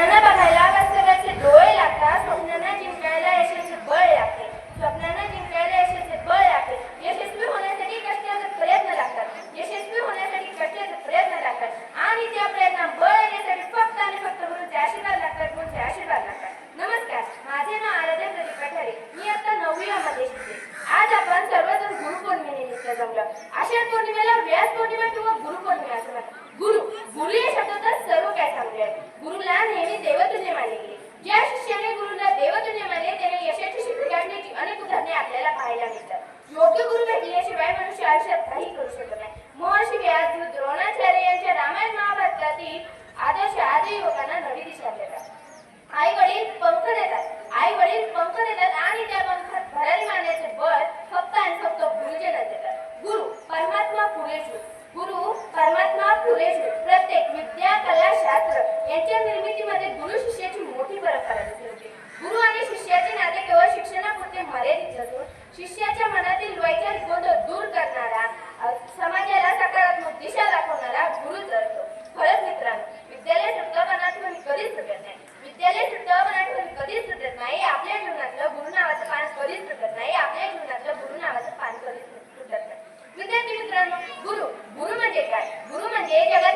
स्वप्नांना बघायला वास्तव्याचे डोळे लागतात. स्वप्नांना जिंकायला यशाचे बळ लागते. स्वप्नांना जिंकायला यशाचे बळ लागते. यशस्वी होण्यासाठी कष्टाचे प्रयत्न लागतात. यशस्वी होण्यासाठी कष्टाचे प्रयत्न लागतात. आणि त्या प्रयत्न बळ येण्यासाठी फक्त आणि फक्त गुरुचे आशीर्वाद लागतात गुरुचे आशीर्वाद लागतात. नमस्कार. माझे नाव आराध्या प्रदीप कठारे मी आता नववीमध्ये शिकते आज आपण सर्वजण गुरुपौर्णिमेनिमित्त जमलो. आषाढ पौर्णिमेला व्यास पौर्णिमा किंवा गुरुपौर्णिमा असं म्हणतात. गुरु गुरु या शब्दातच सर्व काय सांगले गुरुला नेहमी मानले ज्या शिष्याने गुरुला मानले त्याने यशाची शिखर गाठण्याची अनेक उदाहरणे आपल्याला पाहायला मिळतात. योग्य गुरु भेटल्याशिवाय मनुष्य आयुष्यात काही करू शकत नाही. महर्षी द्रोणाचार्य यांच्या रामायण महाभारतातील आदर्श आजही युवकांना नवी दिशा देतात. आई वडील पंख देतात. आई वडील पंख देतात. गुरु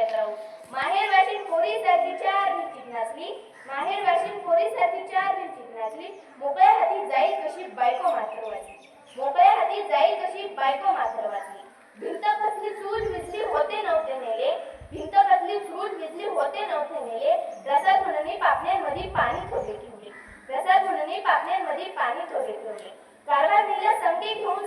फिरत राहू. माहेर वाशिन पोरी सारखी चार भिंतीत नाचली माहेर वाशिन पोरी सारखी चार भिंतीत नाचली मोकळ्या हाती जाईल कशी बायको मात्र वाचली मोकळ्या हाती जाईल कशी बायको मात्र वाचली भिंत कसली चूल विजली होते नव्हते नेले. भिंत कसली चूल विजली होते नव्हते नेले. प्रसाद म्हणून पापण्यांमध्ये पाणी थोडे ठेवले. प्रसाद म्हणून पापण्यांमध्ये पाणी थोडे ठेवले. कारभार नीला संगी घेऊन